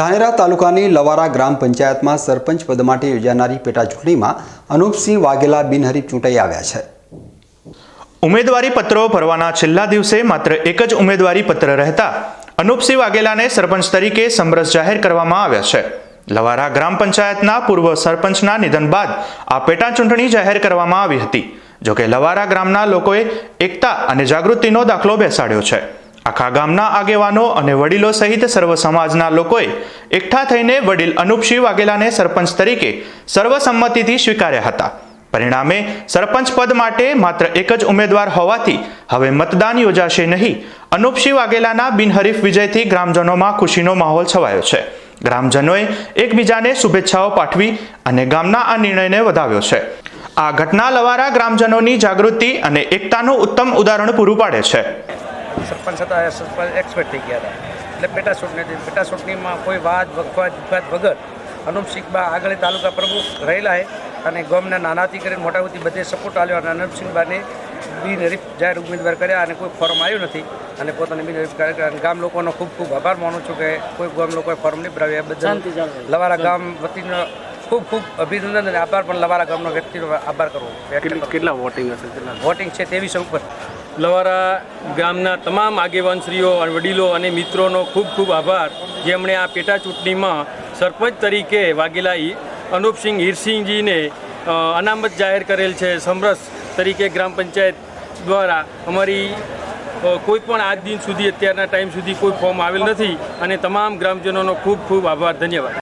ધાનેરા તાલુકાની લવારા ગ્રામ પંચાયતમાં સરપંચ પદ માટે યોજાનારી પેટાચૂંટણીમાં અનુપસિંહ વાઘેલા બિનહરીફ ચૂંટાઈ આવ્યા છે. ઉમેદવારી પત્રો ભરવાના છેલ્લા દિવસે માત્ર એક જ ઉમેદવારી પત્ર રહેતા અનુપસિંહ વાઘેલાને સરપંચ તરીકે સમરસ જાહેર કરવામાં આવ્યા છે. લવારા ગ્રામ પંચાયતના પૂર્વ સરપંચના નિધન બાદ આ પેટા ચૂંટણી જાહેર કરવામાં આવી હતી, જોકે લવારા ગ્રામના લોકોએ એકતા અને જાગૃતિનો દાખલો બેસાડ્યો છે. આખા ગામના આગેવાનો અને વડીલો સહિત સર્વ સમાજના લોકોએ એકઠા થઈને વડીલ અનુપસિંહ વાઘેલાને સરપંચ તરીકે સર્વસંમતિથી સ્વીકાર્યા હતા. પરિણામે સરપંચ પદ માટે માત્ર એક જ ઉમેદવાર હોવાથી હવે મતદાન યોજાશે નહીં. અનુપસિંહ વાઘેલાના બિનહરીફ વિજયથી ગ્રામજનોમાં ખુશીનો માહોલ છવાયો છે. ગ્રામજનોએ એકબીજાને શુભેચ્છાઓ પાઠવી અને ગામના આ નિર્ણયને વધાવ્યો છે. આ ઘટના લવારા ગ્રામજનોની જાગૃતિ અને એકતાનું ઉત્તમ ઉદાહરણ પૂરું પાડે છે. સરપંચ હતા એ સરપંચ એક્સપર્ટ થઈ ગયા હતા. એટલે પેટા ચૂંટણી પેટા ચૂંટણીમાં કોઈ વાદ વખવાદ વિવાદ વગર અનુપસિંહબા આગળ તાલુકા પ્રમુખ રહેલા છે અને ગામના નાનાથી કરીને મોટાથી બધે સપોર્ટ આવ્યો અને અનુપસિંહબાને બિનહરીફ જાહેર ઉમેદવાર કર્યા અને કોઈ ફોર્મ આવ્યું નથી. અને પોતાને બિનહરીફ કર્યા અને ગામ લોકોનો ખૂબ ખૂબ આભાર માનું છું કે કોઈ ગામ લોકોએ ફોર્મ નહીં ભરાવ્યા. એ બદલ લવારા ગામ વતીનો ખૂબ ખૂબ અભિનંદન અને આભાર. પણ લવારા ગામનો વ્યક્તિનો આભાર કરવો. કેટલી વોટિંગ હશે? કેટલા? વોટિંગ છે તેવીસો ઉપર. લવારા ગામના તમામ આગેવાનશ્રીઓ વડીલો અને મિત્રોનો ખૂબ ખૂબ આભાર. જેમણે આ પેટા ચૂંટણીમાં સરપંચ તરીકે વાઘેલા અનુપસિંહ હીરસિંહજીને અનામત જાહેર કરેલ છે સમરસ તરીકે ગ્રામ પંચાયત દ્વારા. અમારી કોઈપણ કોઈ પણ આજ દિન સુધી, અત્યારના ટાઈમ સુધી કોઈ ફોર્મ આવેલ નથી અને તમામ ગ્રામજનોનો ખૂબ ખૂબ આભાર. ધન્યવાદ.